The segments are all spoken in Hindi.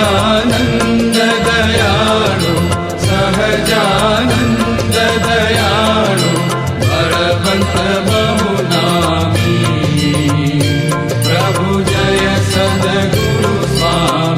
ञ्ज दयालु सहजानयालु अरभुना प्रभु जय सदकृ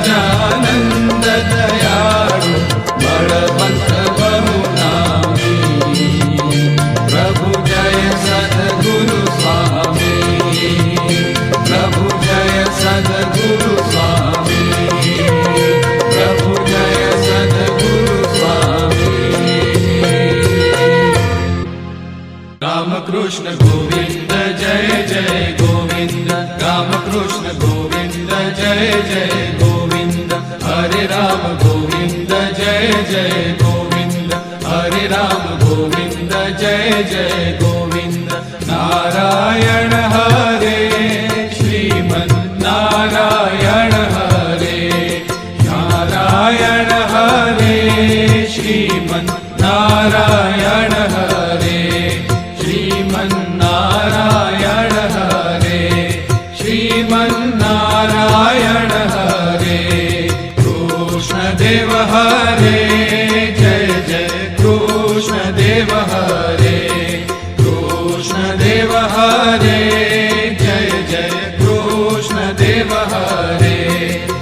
गजानन्द दयालु प्रभु जय सद्गुरु स्वामी प्रभु जय सद्गुरु स्वामी प्रभु जय सद्गुरु स्वामी रामकृष्ण गोविन्द जय जय गोविन्द रामकृष्ण गोविन्द जय जय जय गोविन्द हरे राम गोविन्द जय जय गोविन्द नारायण हरे